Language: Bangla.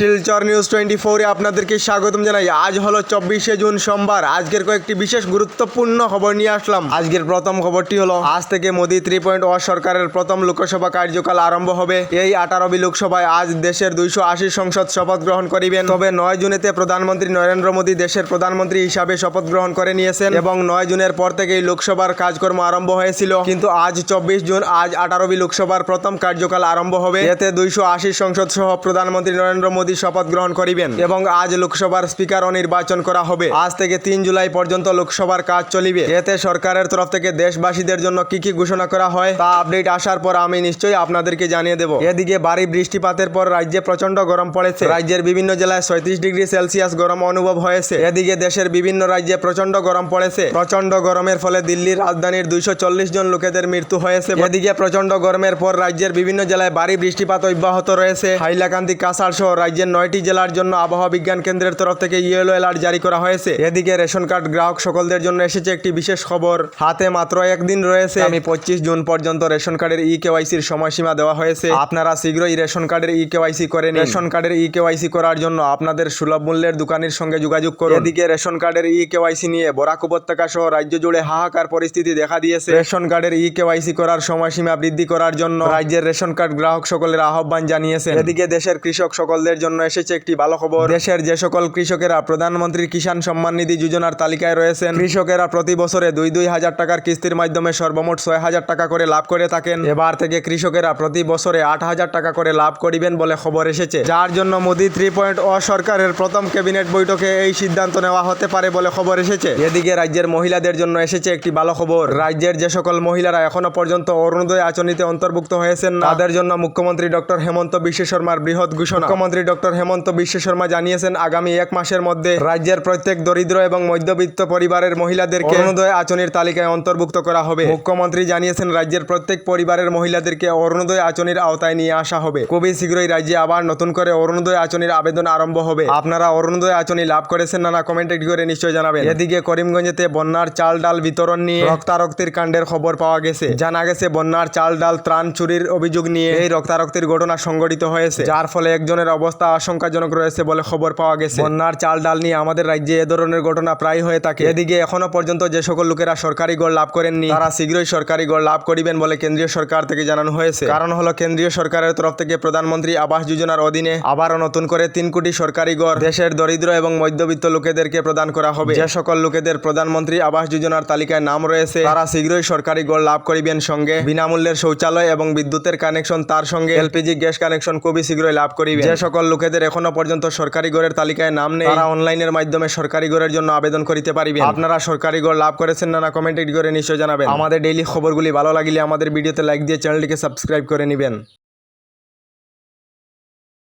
শিলচর নিউজ টোয়েন্টি ফোরে আপনাদেরকে স্বাগতম জানাই। আজ হলো চব্বিশে জুন সোমবার। আজকের কয়েকটি বিশেষ গুরুত্বপূর্ণ খবর নিয়ে আসলাম। আজকের প্রথম খবরটি হলো, আজ থেকে মোদি থ্রি পয়েন্ট ও সরকারের প্রথম লোকসভা কার্যকাল আরম্ভ হবে। এই আঠারোবি লোকসভায় আজ দেশের দুইশো আশি সংসদ শপথ গ্রহণ করিবেন। তবে নয় জুনেতে প্রধানমন্ত্রী নরেন্দ্র মোদী দেশের প্রধানমন্ত্রী হিসাবে শপথ গ্রহণ করে নিয়েছেন এবং নয় জুনের পর থেকেই লোকসভার কাজকর্ম আরম্ভ হয়েছিল। কিন্তু আজ চব্বিশ জুন, আজ আঠারোবি লোকসভার প্রথম কার্যকাল আরম্ভ হবে। এতে দুইশো আশি সংসদ সহ প্রধানমন্ত্রী নরেন্দ্র মোদী শপথ গ্রহণ করিবেন এবং আজ লোকসভার স্পিকারও নির্বাচন করা হবে। আজ থেকে তিন জুলাই পর্যন্ত লোকসভার কাজ চলিবে। এতে সরকারের তরফ থেকে দেশবাসীদের জন্য কি কি ঘোষণা করা হয় তা আপডেট আসার পর আমি নিশ্চয়ই আপনাদেরকে জানিয়ে দেব। এদিকে ভারী বৃষ্টিপাতের পর রাজ্যে প্রচণ্ড গরম পড়েছে। রাজ্যের বিভিন্ন জেলায় ছয়ত্রিশ ডিগ্রি সেলসিয়াস গরম অনুভব হয়েছে। এদিকে দেশের বিভিন্ন রাজ্যে প্রচণ্ড গরম পড়েছে। প্রচণ্ড গরমের ফলে দিল্লির রাজধানীর দুইশো চল্লিশ জন লোকেদের মৃত্যু হয়েছে। এদিকে প্রচণ্ড গরমের পর রাজ্যের বিভিন্ন জেলায় ভারী বৃষ্টিপাত অব্যাহত রয়েছে। হাইলাকান্দি কাছাড় সহ রাজ্যের নয়টি জেলার জন্য আবহাওয়া বিজ্ঞান কেন্দ্রের তরফ থেকে ইয়েলো অ্যালার্ট জারি করা হয়েছে। এদিকে রেশন কার্ড গ্রাহক সকলদের জন্য এসেছে একটি বিশেষ খবর। হাতে মাত্র একদিন রয়েছে। আমি পঁচিশ জুন পর্যন্ত রেশন কার্ডের ই কেওয়াইসির সময়সীমা দেওয়া হয়েছে। আপনারা শীঘ্রই রেশন কার্ডের ই কেওয়াইসি করে রেশন কার্ডের ই কেওয়াইসি করার জন্য আপনাদের সুলভ মূল্যের দোকানের সঙ্গে যোগাযোগ করুন। এদিকে রেশন কার্ডের ই কেওয়াইসি নিয়ে বরাক উপত্যকা সহ রাজ্য জুড়ে হাহাকার পরিস্থিতি দেখা দিয়েছে। রেশন কার্ডের ই কেওয়াইসি করার সময়সীমা বৃদ্ধি করার জন্য রাজ্যের রেশন কার্ড গ্রাহক সকলের আহ্বান জানিয়েছে এদিকে দেশের কৃষক সকলদের জন্য এসেছে একটি ভালো খবর। দেশের যে সকল কৃষকেরা প্রধানমন্ত্রী কিষাণ সম্মান নিধি যোজনার তালিকায় রয়েছেন, কৃষকেরা প্রতি বছরে দুই দুই হাজার টাকার কিস্তির মাধ্যমে সর্বমোট ছয় হাজার টাকা করে লাভ করে থাকেন। এবার থেকে কৃষকেরা প্রতি বছরে আট হাজার টাকা করে লাভ করিবেন বলে খবর এসেছে। যার জন্য মোদি থ্রি পয়েন্ট ও সরকারের প্রথম ক্যাবিনেট বৈঠকে এই সিদ্ধান্ত নেওয়া হতে পারে বলে খবর এসেছে। এদিকে রাজ্যের মহিলাদের জন্য এসেছে একটি ভালো খবর। রাজ্যের যে সকল মহিলারা এখনও পর্যন্ত অরুণোদয় আচনিতে অন্তর্ভুক্ত হয়েছেন, তাদের জন্য মুখ্যমন্ত্রী ডক্টর হেমন্ত বিশ্ব শর্মার বৃহৎ ঘোষণা। মুখ্যমন্ত্রী ডক্টর হেমন্ত বিশ্ব শর্মা জানিয়েছেন, আগামী এক মাসের মধ্যে রাজ্যের প্রত্যেক দরিদ্র এবং মধ্যবিত্ত পরিবারের মহিলাদেরকে অরুণোদয় আচনির তালিকায় অন্তর্ভুক্ত করা হবে। মুখ্যমন্ত্রী জানিয়েছেন, রাজ্যের প্রত্যেক পরিবারের মহিলাদেরকে অরুণোদয় আচনির আওতায় নিয়ে আসা হবে। খুবই শীঘ্রই রাজ্যে আবার নতুন করে অরুণোদয় আচনির আবেদন আরম্ভ হবে। আপনারা অরুণোদয় আচনি লাভ করেছেন না না কমেন্ট করে নিশ্চয় জানাবেন। এদিকে করিমগঞ্জেতে বন্যার চাল ডাল বিতরণ নিয়ে রক্তারক্তির কাণ্ডের খবর পাওয়া গেছে। জানা গেছে, বন্যার চাল ডাল ত্রাণ চুরির অভিযোগ নিয়ে এই রক্তারক্তির ঘটনা সংঘটিত হয়েছে। যার ফলে একজনের অবস্থা আশঙ্কাজনক রয়েছে বলে খবর পাওয়া গেছে। বন্যার চাল ডাল নিয়ে আমাদের রাজ্যে এ ধরনের ঘটনা প্রায় হয়ে থাকে। এদিকে এখনও পর্যন্ত যে সকল লোকেরা সরকারি গড় লাভ করেননি তারা শীঘ্রই সরকারি গড় লাভ করিবেন বলে কেন্দ্রীয় সরকার থেকে জানানো হয়েছে। কারণ হলো কেন্দ্রীয় সরকারের তরফ থেকে প্রধানমন্ত্রী আবাস যোজনার অধীনে আবারও নতুন করে তিন কোটি সরকারি গড় দেশের দরিদ্র এবং মধ্যবিত্ত লোকেদেরকে প্রদান করা হবে। যে সকল লোকেদের প্রধানমন্ত্রী আবাস যোজনার তালিকায় নাম রয়েছে তারা শীঘ্রই সরকারি গড় লাভ করিবেন সঙ্গে। বিনামূল্যের শৌচালয় এবং বিদ্যুতের কানেকশন তার সঙ্গে এলপিজি গ্যাস কানেকশন খুবই শীঘ্রই লাভ করিবে যে সকল লোকেদের এখনও পর্যন্ত সরকারি গড়ের তালিকায় নাম নেই। তারা অনলাইনের মাধ্যমে সরকারি গড়ের জন্য আবেদন করতে পারিবেন। আপনারা সরকারি গড় লাভ করেছেন না না কমেন্ট করে নিশ্চয় জানাবেন। আমাদের ডেইলি খবরগুলি ভালো লাগলে আমাদের ভিডিওতে লাইক দিয়ে চ্যানেলটিকে সাবস্ক্রাইব করে নেবেন।